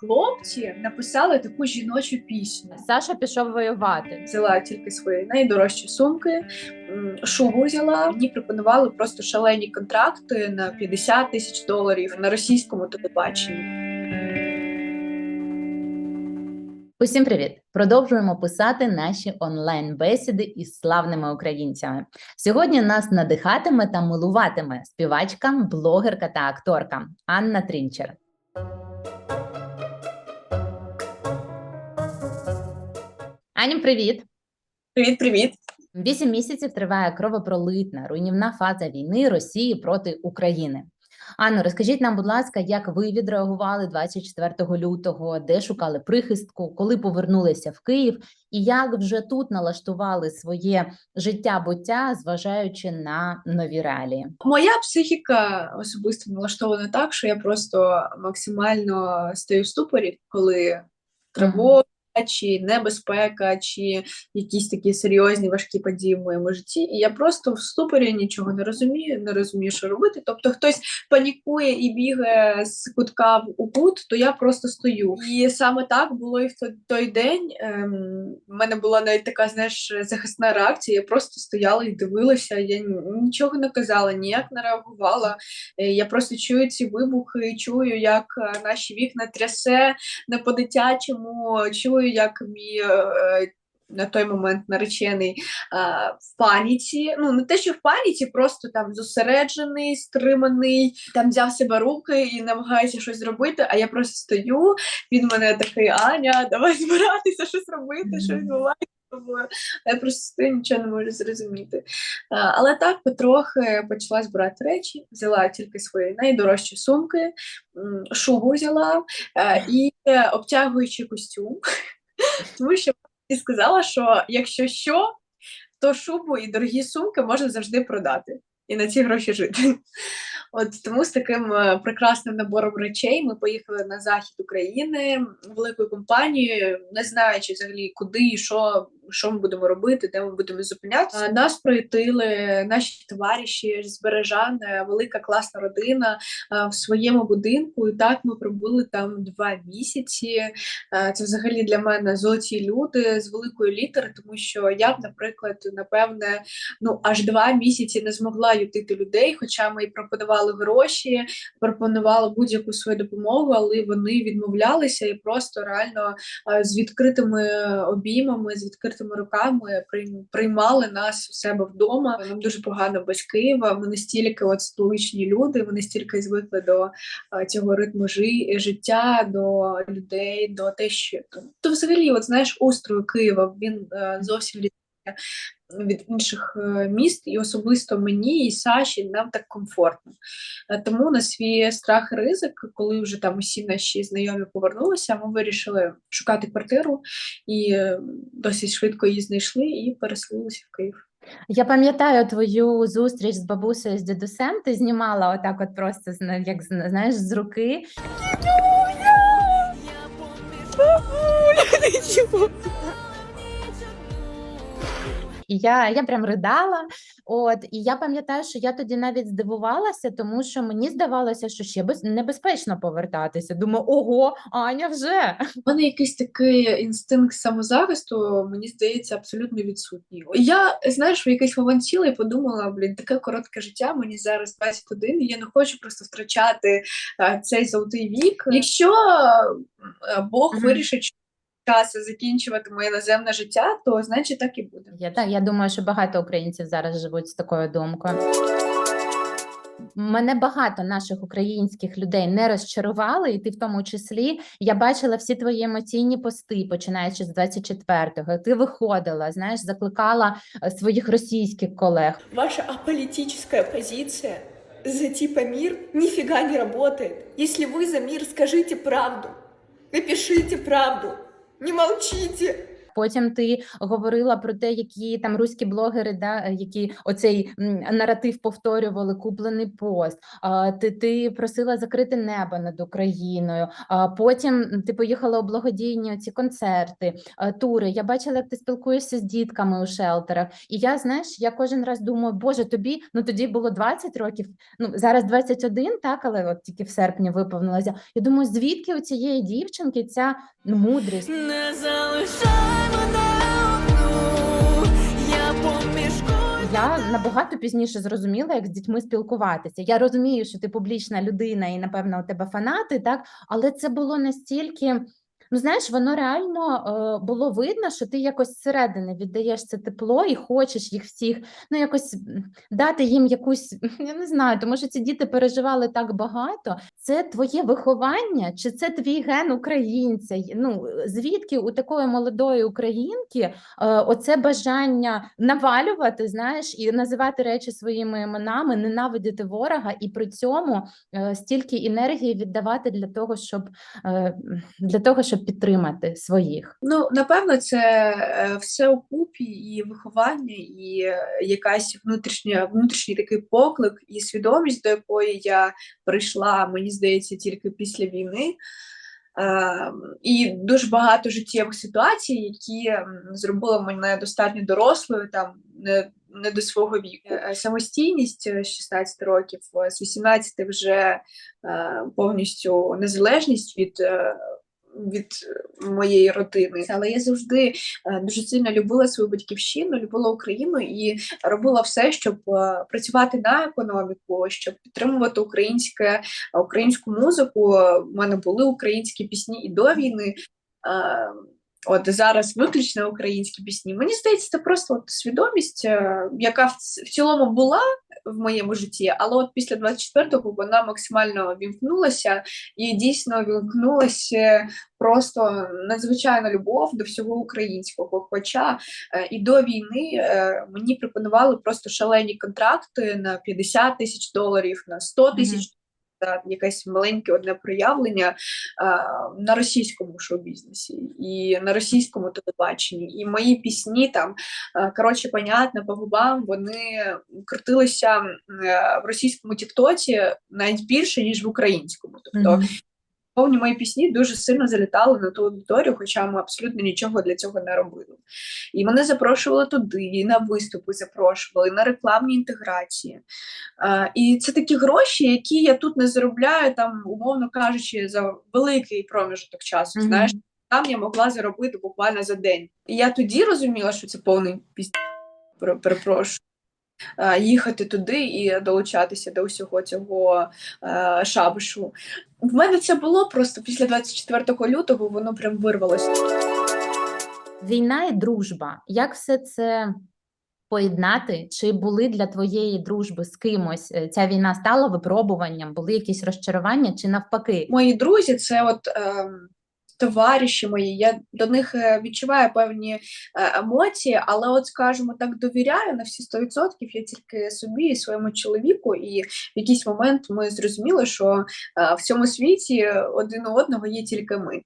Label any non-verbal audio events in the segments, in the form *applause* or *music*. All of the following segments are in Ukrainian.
Хлопці написали таку жіночу пісню. Саша пішов воювати. Взяла тільки свої найдорожчі сумки, м, шубу взяла. Мені пропонували просто шалені контракти на 50 тисяч доларів на російському телебаченні. Усім привіт! Продовжуємо писати наші онлайн-бесіди із славними українцями. Сьогодні нас надихатиме та милуватиме співачка, блогерка та акторка Анна Трінчер. Аню, привіт! Привіт, привіт. Вісім місяців триває кровопролитна руйнівна фаза війни Росії проти України. Анно, розкажіть нам, будь ласка, як ви відреагували 24 лютого, де шукали прихистку, коли повернулися в Київ, і як вже тут налаштували своє життя буття, зважаючи на нові реалії? Моя психіка особисто налаштована так, що я просто максимально стою в ступорі, коли тривога. Чи небезпека, чи якісь такі серйозні важкі події в моєму житті, і я просто в ступорі нічого не розумію, не розумію, що робити. Тобто хтось панікує і бігає з кутка в у кут, то я просто стою. І саме так було і в той, день. Ем, в мене була навіть така, знаєш, захисна реакція. Я просто стояла і дивилася. Я нічого не казала, ніяк не реагувала. Е, Я просто чую ці вибухи, чую, як е, наші вікна трясе не по-дитячому, чую, як мій. е, На той момент наречений е, в паніці. Ну, не те, що в паніці, просто там зосереджений, стриманий, там взяв себе руки і намагається щось зробити, а я просто стою. Він мене такий, Аня, давай збиратися, щось робити, що Мгм. відбувається з тобою. Я просто стою, нічого не можу зрозуміти. Е, Але так потрохи почала збирати речі, взяла тільки свої найдорожчі сумки, шубу взяла е, і е, обтягуючий костюм. Тому що ти сказала, що якщо що, то шубу і дорогі сумки можна завжди продати і на ці гроші жити. От тому з таким е, прекрасним набором речей ми поїхали на захід України великою компанією, не знаючи взагалі куди і що, що ми будемо робити, де ми будемо зупинятися. Нас проїтили наші товариші з Бережан, велика класна родина в своєму будинку. І так ми пробули там два місяці. Це взагалі для мене золоті люди з великої літери, тому що я б, наприклад, напевне, ну аж два місяці не змогла ютити людей, хоча ми і пропонували гроші, пропонували будь-яку свою допомогу, але вони відмовлялися і просто реально з відкритими обіймами, з відкритими руками прийм- приймали нас у себе вдома. Нам дуже погано без Києва. Ми настільки от столичні люди, ми настільки звикли до цього ритму жи- життя, до людей, до те, що то взагалі, от знаєш, устрою Києва він е, зовсім від від інших е, міст, і особисто мені і Саші нам так комфортно. Е, Тому на свій страх і ризик, коли вже там усі наші знайомі повернулися, ми вирішили шукати квартиру і е, досить швидко її знайшли і переселилися в Київ. Я пам'ятаю твою зустріч з бабусею з дідусем. Ти знімала отак, от просто як знаєш, з руки. *laughs* І я, я прям ридала. От, і я пам'ятаю, що я тоді навіть здивувалася, тому що мені здавалося, що ще без, небезпечно повертатися. Думаю, ого, Аня вже. У мене якийсь такий інстинкт самозахисту, мені здається, абсолютно відсутній. Я, знаєш, в якийсь момент сіла і подумала, блін, таке коротке життя, мені зараз 21, і я не хочу просто втрачати цей золотий вік. Якщо Бог Мгм. вирішить, що час закінчувати моє наземне життя, то значить так і буде. Я так, я думаю, що багато українців зараз живуть з такою думкою. Мене багато наших українських людей не розчарували, і ти в тому числі. Я бачила всі твої емоційні пости, починаючи з 24-го. Ти виходила, знаєш, закликала е, своїх російських колег. Ваша аполитическая позиция за типа мир нифига не работает. Если вы за мир, скажите правду. Напишите правду. Не молчите. Потім ти говорила про те, які там руські блогери, да, е, які оцей наратив повторювали, куплений пост. Ти, ти просила закрити небо над Україною. Потім ти поїхала у благодійні ці концерти, а, тури. Я бачила, як ти спілкуєшся з дітками у шелтерах. І я знаєш, я кожен раз думаю, боже, тобі ну тоді було 20 років. Ну зараз 21, так, але от тільки в серпні виповнилося. Я думаю, звідки у цієї дівчинки ця мудрість? Не залишай Я набагато пізніше зрозуміла, як з дітьми спілкуватися. Я розумію, що ти публічна людина і, напевно, у тебе фанати, так але це було настільки. Ну, знаєш, воно реально е, було видно, що ти якось зсередини віддаєш це тепло і хочеш їх всіх ну якось дати їм якусь, *laughs* я не знаю, тому що ці діти переживали так багато. Це твоє виховання, чи це твій ген українця? Ну звідки у такої молодої українки е, оце бажання навалювати, знаєш, і називати речі своїми іменами, ненавидіти ворога, і при цьому е, стільки енергії віддавати для того, щоб для того, щоб підтримати своїх. Ну, напевно, це е, все окупі, і виховання, і е, якась внутрішня, внутрішній такий поклик, і свідомість, до якої я прийшла, мені здається, тільки після війни. Е, і дуже багато життєвих ситуацій, які зробили мене достатньо дорослою, там не, не до свого віку. Самостійність з 16 років, з 18 вже повністю незалежність від. Е, від моєї родини, але я завжди е, дуже сильно любила свою батьківщину, любила Україну і робила все, щоб е, працювати на економіку, щоб підтримувати українське українську музику. У мене були українські пісні і до війни. Е, От зараз виключно українські пісні. Мені здається, це просто от свідомість, е, яка в, в цілому була в моєму житті, але от після 24-го вона максимально вімкнулася і дійсно вімкнулася просто надзвичайна любов до всього українського. Хоча е, і до війни е, мені пропонували просто шалені контракти на 50 тисяч доларів, на 100 тисяч. Якесь маленьке одне проявлення на російському шоу-бізнесі і на російському телебаченні. І мої пісні там, коротше, понятно, по губам, вони крутилися е, в російському тіктоці навіть більше, ніж в українському. Тобто Мгм. Повні мої пісні дуже сильно залітали на ту аудиторію, хоча ми абсолютно нічого для цього не робили. І мене запрошували туди, і на виступи запрошували, і на рекламні інтеграції. А, і це такі гроші, які я тут не заробляю, там, умовно кажучи, за великий проміжок часу. Мгм. Знаєш, там я могла заробити буквально за день. І я тоді розуміла, що це повний. Пере- перепрошую. А, Їхати туди і долучатися до усього цього е, шабашу. В мене це було просто після 24 лютого, воно прям вирвалося. Війна і дружба. Як все це поєднати? Чи були для твоєї дружби з кимось е, ця війна стала випробуванням? Були якісь розчарування чи навпаки? Мої друзі, це от е, товариші мої. Я до них е, відчуваю певні е, емоції, але, от, скажімо так, довіряю на всі 100%. Я тільки собі і своєму чоловіку. І в якийсь момент ми зрозуміли, що е, в цьому світі один у одного є тільки ми.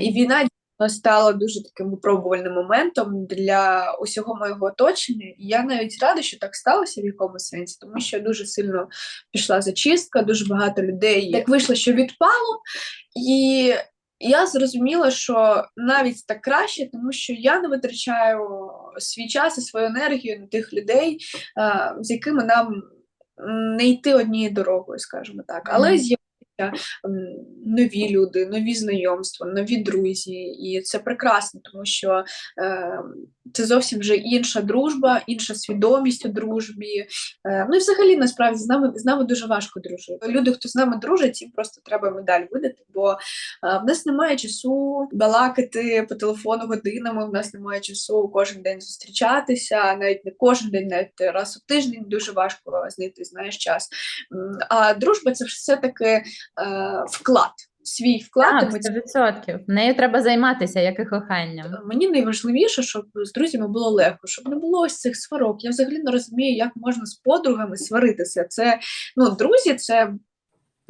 І війна стала дуже таким випробувальним моментом для усього моєго оточення. І я навіть рада, що так сталося в якомусь сенсі, тому що дуже сильно пішла зачистка, дуже багато людей так вийшло, що відпало. І я зрозуміла, що навіть так краще, тому що я не витрачаю свій час і свою енергію на тих людей, е, з якими нам не йти однією дорогою, скажімо так. Але з'явилися нові люди, нові знайомства, нові друзі, і це прекрасно, тому що е, це зовсім вже інша дружба, інша свідомість у дружбі. Е, ну і взагалі насправді з нами з нами дуже важко дружити. Люди, хто з нами дружить, їм просто треба медаль видати, бо е, в нас немає часу балакати по телефону годинами. В нас немає часу кожен день зустрічатися, навіть не кожен день, навіть раз у тиждень дуже важко знайти знаєш час. А дружба це все таки е, вклад. Свій вклад. Так, емоційний. 100%. Нею треба займатися, як і коханням. Мені найважливіше, щоб з друзями було легко, щоб не було ось цих сварок. Я взагалі не розумію, як можна з подругами сваритися. Це ну, друзі, це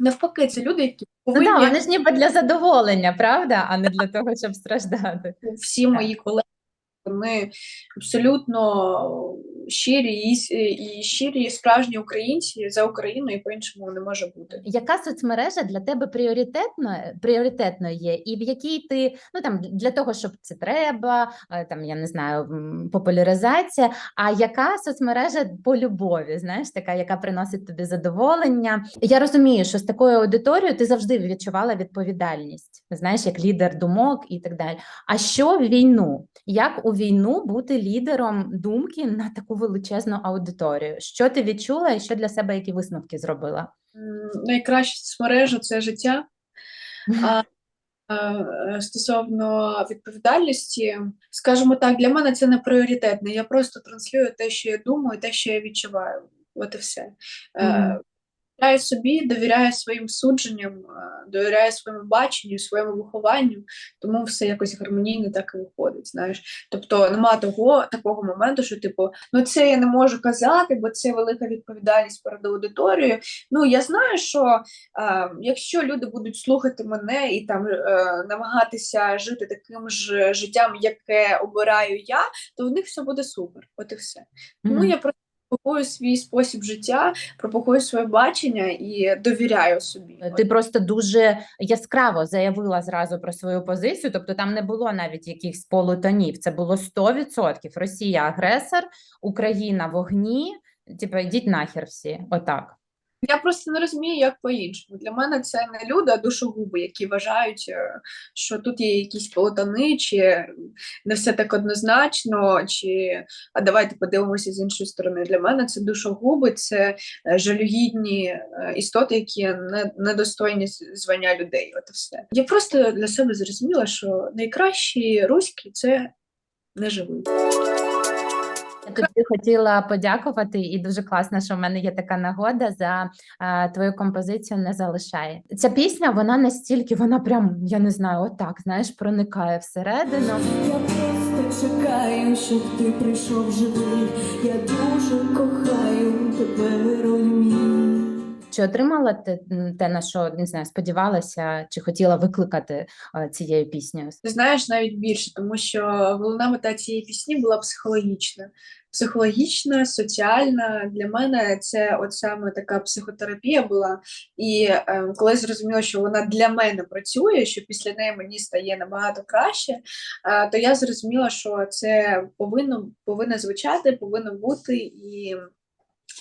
Навпаки, це люди, які Ну повинні так, вони ж ніби для задоволення, правда, а не для того, щоб страждати. всі мої колеги, вони абсолютно щирі і, щирі, справжні українці за Україну, і по-іншому не може бути. Яка соцмережа для тебе пріоритетно, пріоритетно є, і в якій ти ну там для того, щоб це треба, е, там я не знаю, популяризація. А яка соцмережа по любові? Знаєш, така, яка приносить тобі задоволення? Я розумію, що з такою аудиторією ти завжди відчувала відповідальність, знаєш, як лідер думок і так далі. А що в війну? Як у війну бути лідером думки на таку величезну аудиторію? Що ти відчула і що для себе які висновки зробила? Найкраща соцмережа це життя. А е, стосовно відповідальності, скажімо так, для мене це не пріоритетне. Я просто транслюю те, що я думаю, те, що я відчуваю. От і все. Е, Мгм. Довіряю собі, довіряю своїм судженням, е, довіряю своєму баченню, своєму вихованню, тому все якось гармонійно так і виходить. Знаєш, тобто нема того такого моменту, що типу, ну це я не можу казати, бо це велика відповідальність перед аудиторією. Ну я знаю, що е, якщо люди будуть слухати мене і там е, намагатися жити таким ж життям, яке обираю я, то в них все буде супер. От і все. Тому Мгм. я просто пропагую свій спосіб життя, пропагую своє бачення і довіряю собі. Ти просто дуже яскраво заявила зразу про свою позицію, тобто там не було навіть якихось полутонів. Це було 100%. Росія агресор, Україна вогні. огні. Типу, йдіть нахер всі. Отак. Я просто не розумію, як по-іншому. Для мене це не люди, а душогуби, які вважають, е, що тут є якісь полотани, чи не все так однозначно, чи а давайте подивимося з іншої сторони. Для мене це душогуби, це е, жалюгідні е, істоти, які не, недостойні звання людей. От все. Я просто для себе зрозуміла, що найкращі руські це не живуть. Тобі хотіла подякувати, і дуже класно, що в мене є така нагода за твою композицію не залишає. Ця пісня, вона настільки, вона прям, я не знаю, отак, знаєш, проникає всередину. Я просто чекаю, щоб ти прийшов живий. Я дуже кохаю тебе, роль мій. Чи отримала ти те, на що не знаю, сподівалася, чи хотіла викликати е, цією піснею? Ти знаєш навіть більше, тому що головна мета цієї пісні була психологічна. Психологічна, соціальна. Для мене це от саме така психотерапія була. І е, коли зрозуміла, що вона для мене працює, що після неї мені стає набагато краще, е, то я зрозуміла, що це повинно, повинно звучати, повинно бути і.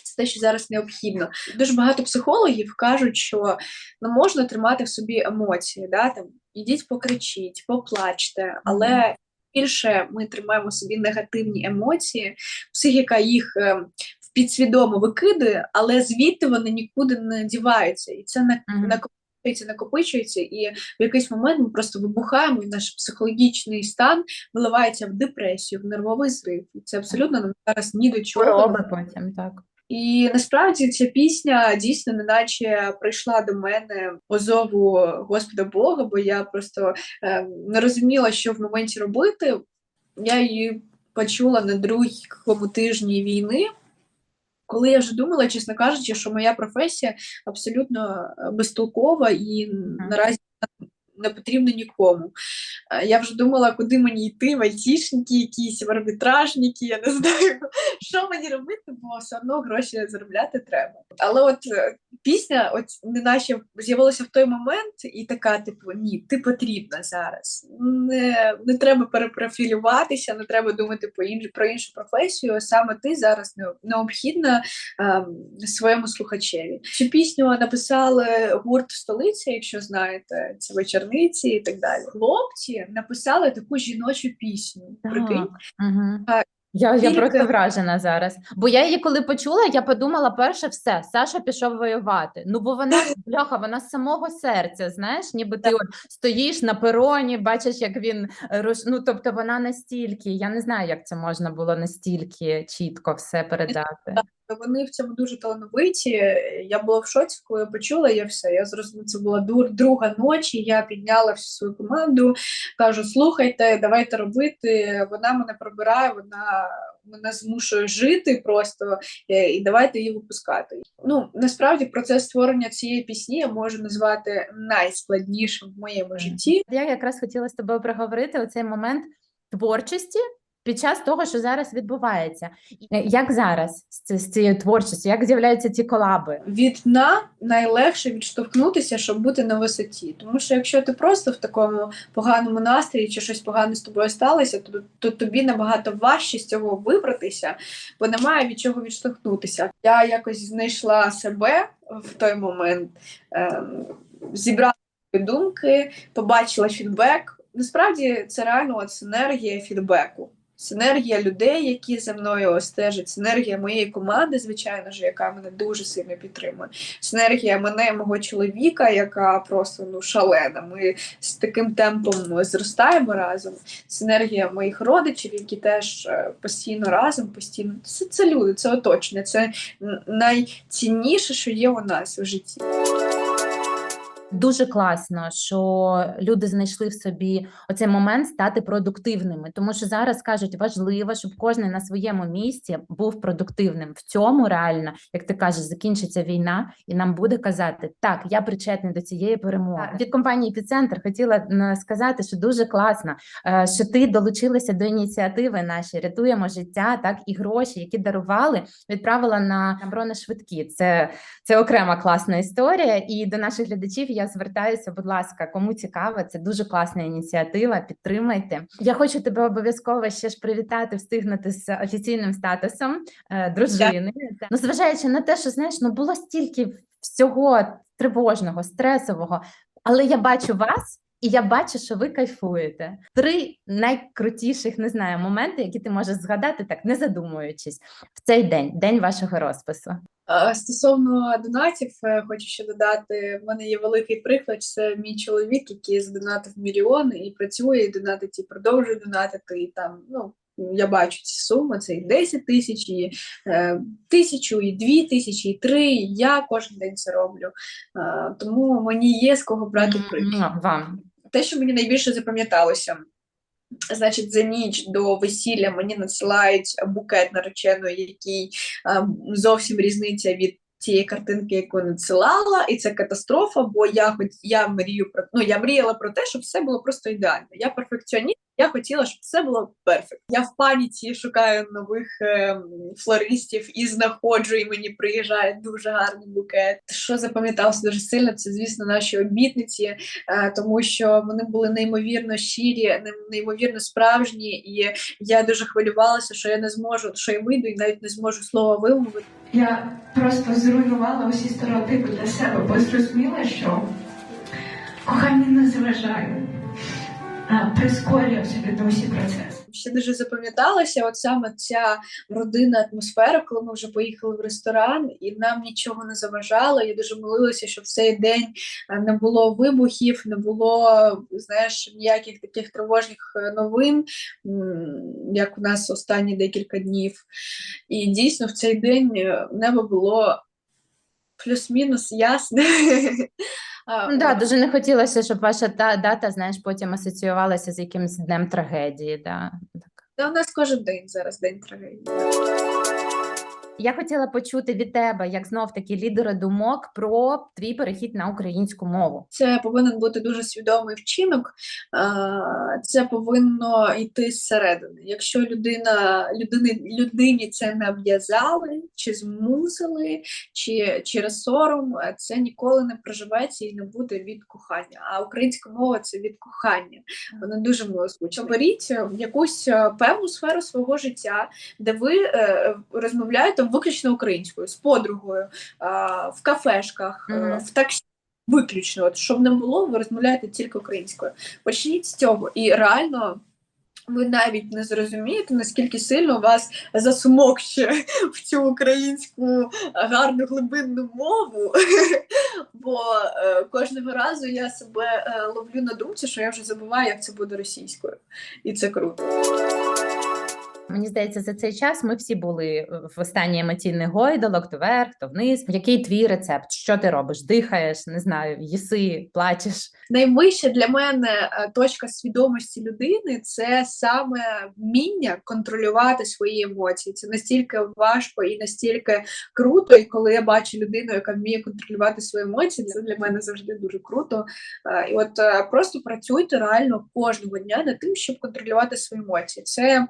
Це те, що зараз необхідно. Дуже багато психологів кажуть, що не можна тримати в собі емоції. Да? Там, ідіть покричіть, поплачте, але більше ми тримаємо в собі негативні емоції, психіка їх е, в підсвідомо викидує, але звідти вони нікуди не діваються. І це на- накопичується, накопичується, і в якийсь момент ми просто вибухаємо, і наш психологічний стан виливається в депресію, в нервовий зрив. І це абсолютно нам зараз ні до чого. Хвороби потім, так. І насправді ця пісня дійсно неначе прийшла до мене по зову Господа Бога, бо я просто е, не розуміла, що в моменті робити. Я її почула на другому тижні війни, коли я вже думала, чесно кажучи, що моя професія абсолютно безтолкова і наразі не потрібна нікому. Е, Я вже думала, куди мені йти, в айтішники якісь, в арбітражники, я не *laughs* знаю, що мені робити, бо все одно гроші заробляти треба. Але от е, пісня, от неначе з'явилася в той момент, і така, типу, ні, ти потрібна зараз. Не, не треба перепрофілюватися, не треба думати по інш, про іншу професію. Саме ти зараз необхідна ем, своєму слухачеві. Цю пісню написали гурт столиця, якщо знаєте, це вечорниці і так далі. Хлопці написали таку жіночу пісню. Прикинь, Угу. Я, я тільки- просто вражена зараз. Бо я її коли почула, я подумала, перше, все, Саша пішов воювати. Ну, бо вона *laughs* бляха, вона з самого серця, знаєш, ніби ти от стоїш на пероні, бачиш, як він е, роз... Ну, тобто вона настільки, я не знаю, як це можна було настільки чітко все передати. Вони в цьому дуже талановиті. Я була в шоці, коли я почула, я все. Я зрозуміла, це була друга ночі. Я підняла всю свою команду, кажу: слухайте, давайте робити. Вона мене пробирає, вона мене змушує жити просто е, і давайте її випускати. Ну насправді процес створення цієї пісні я можу назвати найскладнішим в моєму житті. Я якраз хотіла з тобою проговорити оцей момент творчості під час того, що зараз відбувається. Е, Як зараз з цією творчістю, як з'являються ці колаби? від дна найлегше відштовхнутися, щоб бути на висоті. Тому що якщо ти просто в такому поганому настрої чи щось погане з тобою сталося, то, то тобі набагато важче з цього вибратися, бо немає від чого відштовхнутися. Я якось знайшла себе в той момент, ем, зібрала думки, побачила фідбек. Насправді це реально от синергія фідбеку. Синергія людей, які за мною стежать, синергія моєї команди, звичайно ж, яка мене дуже сильно підтримує. Синергія мене, мого чоловіка, яка просто ну шалена. Ми з таким темпом зростаємо разом. Синергія моїх родичів, які теж е, постійно разом, постійно це, це люди, це оточення, це найцінніше, що є у нас у житті. Дуже класно, що люди знайшли в собі оцей момент стати продуктивними, тому що зараз кажуть, важливо, щоб кожен на своєму місці був продуктивним. В цьому реально, як ти кажеш, закінчиться війна, і нам буде казати, так, я причетний до цієї перемоги. Від компанії «Епіцентр» хотіла сказати, що дуже класно, е, що ти долучилася до ініціативи наші рятуємо життя, так і гроші, які дарували, відправила на на бронешвидкі. Це це окрема класна історія. І до наших глядачів я звертаюся, будь ласка, кому цікаво, це дуже класна ініціатива. Підтримайте. Я хочу тебе обов'язково ще ж привітати, встигнути з офіційним статусом е, дружини. Ну, зважаючи на те, що знаєш, ну було стільки всього тривожного, стресового, але я бачу вас. І я бачу, що ви кайфуєте. Три найкрутіших, не знаю, моменти, які ти можеш згадати, так не задумуючись, в цей день, день вашого розпису. Стосовно донатів, е, хочу ще додати: в мене є великий приклад. Це мій чоловік, який задонатив мільйони і працює, і донатить, і продовжує донатити. І там, ну я бачу ці суми: це і 10 тисяч, і е, тисячу, і дві тисячі, і три. І я кожен день це роблю. Е, тому мені є з кого брати приклад. Вам те, що мені найбільше запам'яталося. Значить, за ніч до весілля мені надсилають букет нареченої, який зовсім різниця від тієї картинки, яку надсилала, і це катастрофа, бо я хоч я мрію про ну я мріяла про те, щоб все було просто ідеально. Я перфекціоніст, я хотіла, щоб все було перфект. Я в паніці шукаю нових е, флористів і знаходжу, і мені приїжджає дуже гарний букет. Що запам'яталося дуже сильно, це звісно наші обітниці, е, тому що вони були неймовірно щирі, неймовірно справжні, і я дуже хвилювалася, що я не зможу, що я вийду і навіть не зможу слова вимовити. Я просто зруйнувала усі стереотипи для себе, бо зрозуміла, що кохання не заважає, а прискорює абсолютно усі процеси. Ще дуже запам'яталася, от саме ця родинна атмосфера, коли ми вже поїхали в ресторан, і нам нічого не заважало. Я дуже молилася, щоб в цей день не було вибухів, не було знаєш ніяких таких тривожних е, новин, як у нас останні декілька днів. І дійсно в цей день е, небо було плюс-мінус ясне. *laughs* Ну, да, дуже не хотілося, щоб ваша та дата, знаєш, потім асоціювалася з якимось днем трагедії. Да. Та у нас кожен день зараз день трагедії. Я хотіла почути від тебе, як знов таки лідера думок, про твій перехід на українську мову. Це повинен бути дуже свідомий вчинок. Це повинно йти зсередини. Якщо людина людини, людині це нав'язали, чи змусили, чи через сором, це ніколи не проживеться і не буде від кохання. А українська мова це від кохання. Вона дуже мило звучить. Беріть е, якусь е, певну сферу свого життя, де ви е, розмовляєте виключно українською з подругою, в кафешках, е, в таксі. Виключно, от, щоб не було, ви розмовляєте тільки українською. Почніть з цього, і реально ви навіть не зрозумієте, наскільки сильно вас засмокче *laughs* в цю українську гарну глибинну мову. *laughs* Бо е, кожного разу я себе е, ловлю на думці, що я вже забуваю, як це буде російською, і це круто. Мені здається, за цей час ми всі були е, в останній емоційний гойдалок, то вверх, то вниз. Який твій рецепт? Що ти робиш? Дихаєш, не знаю, їси, плачеш. найвища для мене е, точка свідомості людини це саме вміння контролювати свої емоції. Це настільки важко і настільки круто. І коли я бачу людину, яка вміє контролювати свої емоції, це для мене завжди дуже круто. Е, І от просто працюйте реально кожного дня над тим, щоб контролювати свої емоції. Це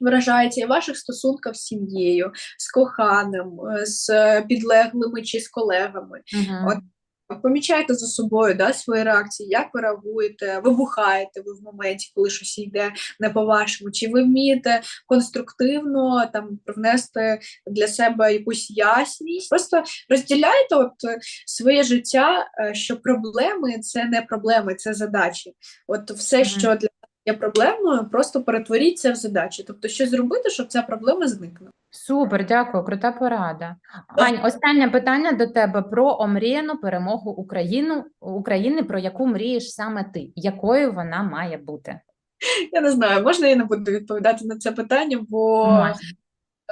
виражається і в ваших стосунках з сім'єю, з коханим, е, з підлеглими чи з колегами. Мгм. От Помічайте за собою да, свої реакції, як ви реагуєте, вибухаєте ви в моменті, коли щось йде не по-вашому, чи ви вмієте конструктивно там привнести для себе якусь ясність. Просто розділяйте от е, своє життя, е, що проблеми це не проблеми, це задачі. От все, що для є проблемою, просто перетворіть це в задачі. Тобто, що зробити, щоб ця проблема зникла. Супер, дякую, крута порада. Ань, останнє питання до тебе про омріяну перемогу Україну, України, про яку мрієш саме ти. Якою вона має бути? Я не знаю, можна я не буду відповідати на це питання, бо Можна.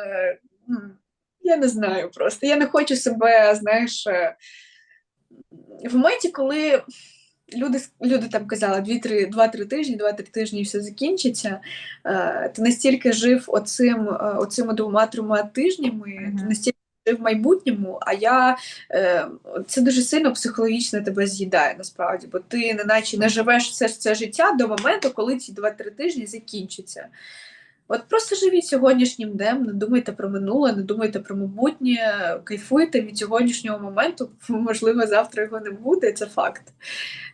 е, я не знаю просто. Я не хочу себе, знаєш, е, в моменті, коли люди, люди там казали 2-3 2-3 тижні, 2-3 тижні і все закінчиться. е, Ти настільки жив оцим, е, оцими двома-трьома тижнями, ти настільки жив в майбутньому, а я е, це дуже сильно психологічно тебе з'їдає насправді, бо ти неначе не живеш все це життя до моменту, коли ці 2-3 тижні закінчаться. От просто живіть сьогоднішнім днем, не думайте про минуле, не думайте про майбутнє, кайфуйте від сьогоднішнього моменту. *laughs* Можливо, завтра його не буде, це факт.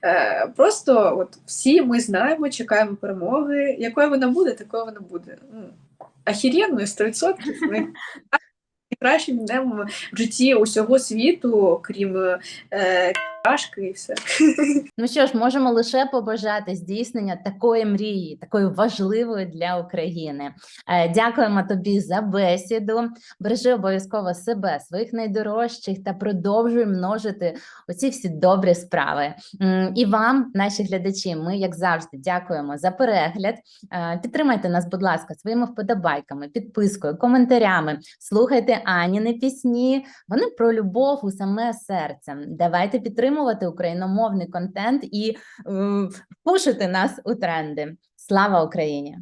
Е, просто от всі ми знаємо, чекаємо перемоги. Якою вона буде, такою вона буде. Ну, Ахірєнною 100%. *laughs* Найкращим днем в житті усього світу, крім е, кашки і все. *laughs* Ну що ж, можемо лише побажати здійснення такої мрії, такої важливої для України. Е, Дякуємо тобі за бесіду. Бережи обов'язково себе, своїх найдорожчих та продовжуй множити оці всі добрі справи. І вам, наші глядачі, ми, як завжди, дякуємо за перегляд. Е, Підтримайте нас, будь ласка, своїми вподобайками, підпискою, коментарями. Слухайте Аніни пісні. Вони про любов у саме серце. Давайте підтримувати україномовний контент і е, пушити нас у тренди. Слава Україні!